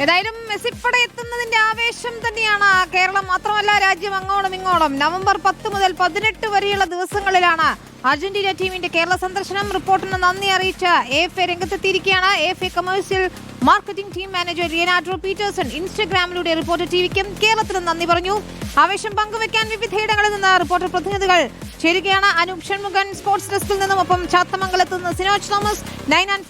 ഏതായാലും മെസ്സിപ്പട എത്തുന്നതിന്റെ ആവേശം തന്നെയാണ് കേരളം. മാത്രമല്ല രാജ്യം അങ്ങോളം ഇങ്ങോളം നവംബർ പത്ത് മുതൽ പതിനെട്ട് വരെയുള്ള ദിവസങ്ങളിലാണ് അർജന്റീന ടീമിന്റെ കേരള സന്ദർശനം. റിപ്പോർട്ടിന് നന്ദി അറിയിച്ച എഫ് എ രംഗത്തെത്തിയിരിക്കുകയാണ്. F A commercial marketing team manager Leandro Peterson ഇൻസ്റ്റഗ്രാമിലൂടെ reporter ടിവിക്കും കേരളത്തിന് നന്ദി പറഞ്ഞു. ആവേശം പങ്കുവെക്കാൻ വിവിധയിടങ്ങളിൽ നിന്ന് റിപ്പോർട്ടർ പ്രതിനിധികൾ ചേരുകയാണ്. അനൂപ് ഷൺമുഖൻ സ്പോർട്സ് ഡെസ്കിൽ നിന്നും ഒപ്പം ചാത്തമംഗലത്ത് നിന്ന് സിനോജ് തോമസ് നൈനാൻ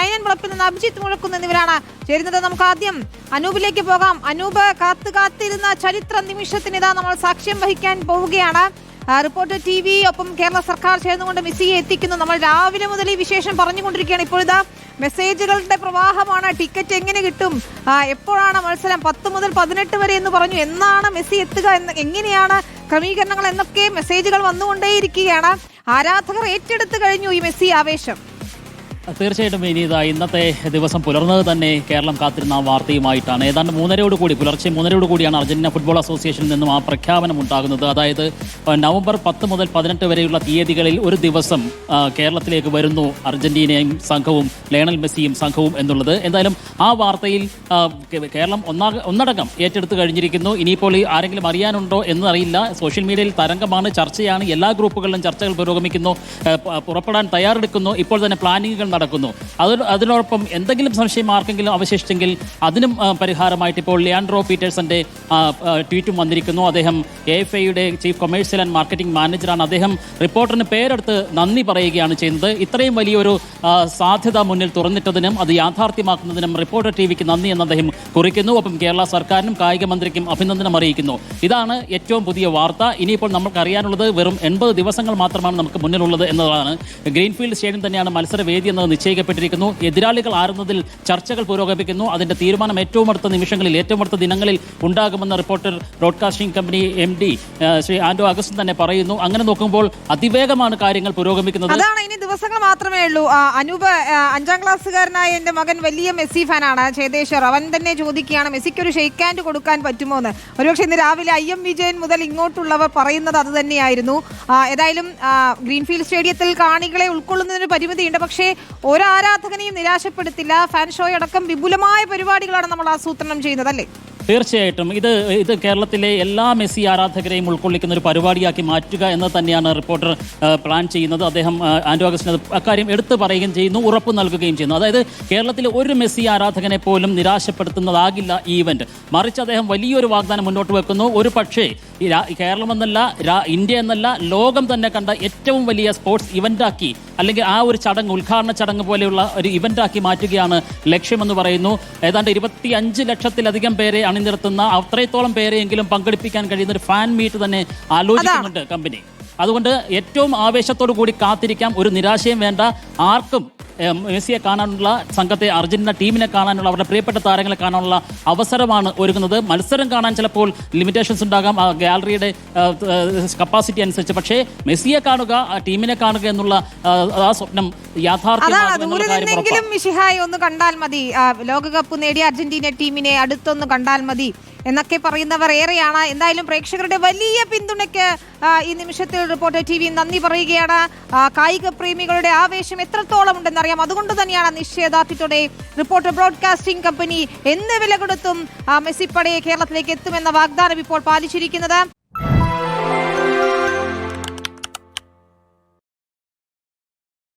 നൈനാൻ വളപ്പിൽ നിന്ന് അഭിജിത്ത് മുഴക്കുന്ന എന്നിവരാണ് ചേരുന്നത്. നമുക്ക് ആദ്യം അനൂപിലേക്ക് പോകാം. അനൂപ് കാത്തു കാത്തിരുന്ന ചരിത്ര നിമിഷത്തിന് ഇതാ നമ്മൾ സാക്ഷ്യം വഹിക്കാൻ പോവുകയാണ്. ആ, റിപ്പോർട്ടർ ടി വി ഒപ്പം കേരള സർക്കാർ ചേർന്നുകൊണ്ട് മെസ്സിയെ എത്തിക്കുന്നു. നമ്മൾ രാവിലെ മുതൽ ഈ വിശേഷം പറഞ്ഞുകൊണ്ടിരിക്കുകയാണ്. ഇപ്പോൾ ഇതാ മെസ്സേജുകളുടെ പ്രവാഹമാണ്. ടിക്കറ്റ് എങ്ങനെ കിട്ടും? എപ്പോഴാണ് മത്സരം? പത്ത് മുതൽ പതിനെട്ട് വരെ എന്ന് പറഞ്ഞു. എന്നാണ് മെസ്സി എത്തുക എന്ന് എങ്ങനെയാണ് ക്രമീകരണങ്ങൾ എന്നൊക്കെ മെസ്സേജുകൾ വന്നുകൊണ്ടേയിരിക്കുകയാണ്. ആരാധകർ ഏറ്റെടുത്തു കഴിഞ്ഞു ഈ മെസ്സി ആവേശം. തീർച്ചയായിട്ടും വിനീത ഇന്നത്തെ ദിവസം പുലർന്നത് തന്നെ കേരളം കാത്തിരുന്ന വാർത്തയുമായിട്ടാണ്. ഏതാണ്ട് മൂന്നരയോട് കൂടി പുലർച്ചെ മൂന്നരയോട് കൂടിയാണ് അർജന്റീന ഫുട്ബോൾ അസോസിയേഷനിൽ നിന്നും ആ പ്രഖ്യാപനം ഉണ്ടാകുന്നത്. അതായത് നവംബർ പത്ത് മുതൽ പതിനെട്ട് വരെയുള്ള തീയതികളിൽ ഒരു ദിവസം കേരളത്തിലേക്ക് വരുന്നു അർജന്റീനയും സംഘവും ലയണൽ മെസ്സിയും സംഘവും എന്നുള്ളത്. എന്തായാലും ആ വാർത്തയിൽ കേരളം ഒന്നാ ഒന്നടങ്കം ഏറ്റെടുത്ത് കഴിഞ്ഞിരിക്കുന്നു. ഇനിയിപ്പോൾ ഈ ആരെങ്കിലും അറിയാനുണ്ടോ എന്നറിയില്ല. സോഷ്യൽ മീഡിയയിൽ തരംഗമാണ് ചർച്ചയാണ്. എല്ലാ ഗ്രൂപ്പുകളിലും ചർച്ചകൾ പുരോഗമിക്കുന്നു പുറപ്പെടാൻ തയ്യാറെടുക്കുന്നു. ഇപ്പോൾ തന്നെ പ്ലാനിങ്ങുകൾ നടക്കുന്നു. അത് അതിനോടൊപ്പം എന്തെങ്കിലും സംശയം ആർക്കെങ്കിലും അവശേഷിച്ചെങ്കിൽ അതിനും പരിഹാരമായിട്ട് ഇപ്പോൾ ലിയാൻഡ്രോ പീറ്റേഴ്സന്റെ ട്വീറ്റും വന്നിരിക്കുന്നു. അദ്ദേഹം എ എഫ് ഐയുടെ ചീഫ് കൊമേഴ്സ്യൽ ആൻഡ് മാർക്കറ്റിംഗ് മാനേജറാണ്. അദ്ദേഹം റിപ്പോർട്ടറിന് പേരെടുത്ത് നന്ദി പറയുകയാണ് ചെയ്യുന്നത്. ഇത്രയും വലിയൊരു സാധ്യത മുന്നിൽ തുറന്നിട്ടതിനും അത് യാഥാർത്ഥ്യമാക്കുന്നതിനും റിപ്പോർട്ടർ ടി വിക്ക് നന്ദി എന്ന് അദ്ദേഹം കുറിക്കുന്നു. ഒപ്പം കേരള സർക്കാരിനും കായിക മന്ത്രിക്കും അഭിനന്ദനം അറിയിക്കുന്നു. ഇതാണ് ഏറ്റവും പുതിയ വാർത്ത. ഇനിയിപ്പോൾ നമുക്ക് അറിയാനുള്ളത് വെറും എൺപത് ദിവസങ്ങൾ മാത്രമാണ് നമുക്ക് മുന്നിലുള്ളത് എന്നതാണ്. ഗ്രീൻഫീൽഡ് സ്റ്റേഡിയം തന്നെയാണ് മത്സരവേദി എന്നത് നിശ്ചയിക്കപ്പെട്ടിരിക്കുന്നു. എതിരാളികൾ ആരുന്നതിൽ ചർച്ചകൾ പുരോഗമിക്കുന്നു. അതിന്റെ തീരുമാനം ഏറ്റവും അടുത്ത നിമിഷങ്ങളിൽ ഏറ്റവും അടുത്ത ദിനങ്ങളിൽ ഉണ്ടാകുമെന്ന് reporter broadcasting company M D Shri Anto Augustine തന്നെ പറയുന്നു. അങ്ങനെ നോക്കുമ്പോൾ അതിവേഗമാണ് കാര്യങ്ങൾ പുരോഗമിക്കുന്നത്. അതാണ് ഇനി ദിവസങ്ങൾ മാത്രമേ ഉള്ളൂ. അനൂപ് അഞ്ചാം ക്ലാസ്സുകാരനായ എന്റെ മകൻ വലിയ മെസ്സി ഫാനാണ്. ചേതേശ്വർ അവൻ തന്നെ ചോദിക്കുകയാണ് മെസ്സിക്ക് ഒരു ഷെയ്ക്ക് ഹാൻഡ് കൊടുക്കാൻ പറ്റുമോ എന്ന് ഒരുപക്ഷെ ഇന്ന് രാവിലെ ഐ എം വിജയൻ മുതൽ ഇങ്ങോട്ടുള്ളവർ പറയുന്നത് അത് തന്നെയായിരുന്നു. ഏതായാലും ഗ്രീൻഫീൽഡ് സ്റ്റേഡിയത്തിൽ കാണികളെ ഉൾക്കൊള്ളുന്നതിന് പരിമിതിയുണ്ട്. പക്ഷേ ഒരു ആരാധകനെയും നിരാശപ്പെടുത്തില്ല ഫാൻ ഷോ അടക്കം വിപുലമായ പരിപാടികളാണ് നമ്മൾ ആസൂത്രണം ചെയ്യുന്നത് അല്ലേ തീർച്ചയായിട്ടും. ഇത് ഇത് കേരളത്തിലെ എല്ലാ മെസ്സി ആരാധകരെയും ഉൾക്കൊള്ളിക്കുന്ന ഒരു പരിപാടിയാക്കി മാറ്റുക എന്ന് തന്നെയാണ് റിപ്പോർട്ടർ പ്ലാൻ ചെയ്യുന്നത്. അദ്ദേഹം ആൻഡോ അഗസ്റ്റിന് അക്കാര്യം എടുത്തു പറയുകയും ചെയ്യുന്നു ഉറപ്പ് നൽകുകയും ചെയ്യുന്നു. അതായത് കേരളത്തിലെ ഒരു മെസ്സി ആരാധകനെ പോലും നിരാശപ്പെടുത്തുന്നതാകില്ല ഈ ഇവന്റ് മറിച്ച് അദ്ദേഹം വലിയൊരു വാഗ്ദാനം മുന്നോട്ട് വെക്കുന്നു. ഒരു പക്ഷേ ഈ കേരളമെന്നല്ല കേരളം എന്നല്ല ഇന്ത്യ എന്നല്ല ലോകം തന്നെ കണ്ട ഏറ്റവും വലിയ സ്പോർട്സ് ഇവന്റാക്കി അല്ലെങ്കിൽ ആ ഒരു ചടങ്ങ് ഉദ്ഘാടന ചടങ്ങ് പോലെയുള്ള ഒരു ഇവന്റാക്കി മാറ്റുകയാണ് ലക്ഷ്യമെന്ന് പറയുന്നു. ഏതാണ്ട് ഇരുപത്തി അഞ്ച് ലക്ഷത്തിലധികം പേരെ അണിനിരത്തുന്ന അത്രത്തോളം പേരെയെങ്കിലും പങ്കെടുപ്പിക്കാൻ കഴിയുന്ന ഒരു ഫാൻ മീറ്റ് തന്നെ ആലോചിക്കുന്നുണ്ട് കമ്പനി അതുകൊണ്ട് ഏറ്റവും ആവേശത്തോടു കൂടി കാത്തിരിക്കാം. ഒരു നിരാശയും വേണ്ട. ആർക്കും മെസ്സിയെ കാണാനുള്ള സംഘത്തെ അർജന്റീന ടീമിനെ കാണാനുള്ള അവരുടെ പ്രിയപ്പെട്ട താരങ്ങളെ കാണാനുള്ള അവസരമാണ് ഒരുങ്ങുന്നത് മത്സരം കാണാൻ ചിലപ്പോൾ ലിമിറ്റേഷൻസ് ഉണ്ടാകാം. ആ ഗാലറിയുടെ കപ്പാസിറ്റി അനുസരിച്ച്. പക്ഷേ മെസ്സിയെ കാണുക ആ ടീമിനെ കാണുക എന്നുള്ള ആ, സ്വപ്നം അതാണ് യാഥാർത്ഥ്യമാകും ദൂരെ എന്നുള്ള കാര്യം നിന്നെങ്കിലും ഉറപ്പാണ്. മിഷിഹായി ഒന്ന് കണ്ടാൽ മതി. ലോകകപ്പ് നേടിയ അർജന്റീന ടീമിനെ അടുത്തൊന്ന് കണ്ടാൽ മതി. എന്നൊക്കെ പറയുന്നവർ ഏറെയാണ്. എന്തായാലും പ്രേക്ഷകരുടെ വലിയ പിന്തുണയ്ക്ക് ഈ നിമിഷത്തിൽ റിപ്പോർട്ടർ ടി വി നന്ദി പറയുകയാണ്. കായിക പ്രേമികളുടെ ആവേശം എത്രത്തോളം ഉണ്ടെന്നറിയാം. അതുകൊണ്ട് തന്നെയാണ് നിശ്ചയദാർഢ്യത്തോടെ റിപ്പോർട്ടർ ബ്രോഡ്കാസ്റ്റിംഗ് കമ്പനി എന്ത് വില കൊടുത്തും മെസ്സിപ്പടയെ കേരളത്തിലേക്ക് എത്തുമെന്ന വാഗ്ദാനം ഇപ്പോൾ പാലിച്ചിരിക്കുന്നത്.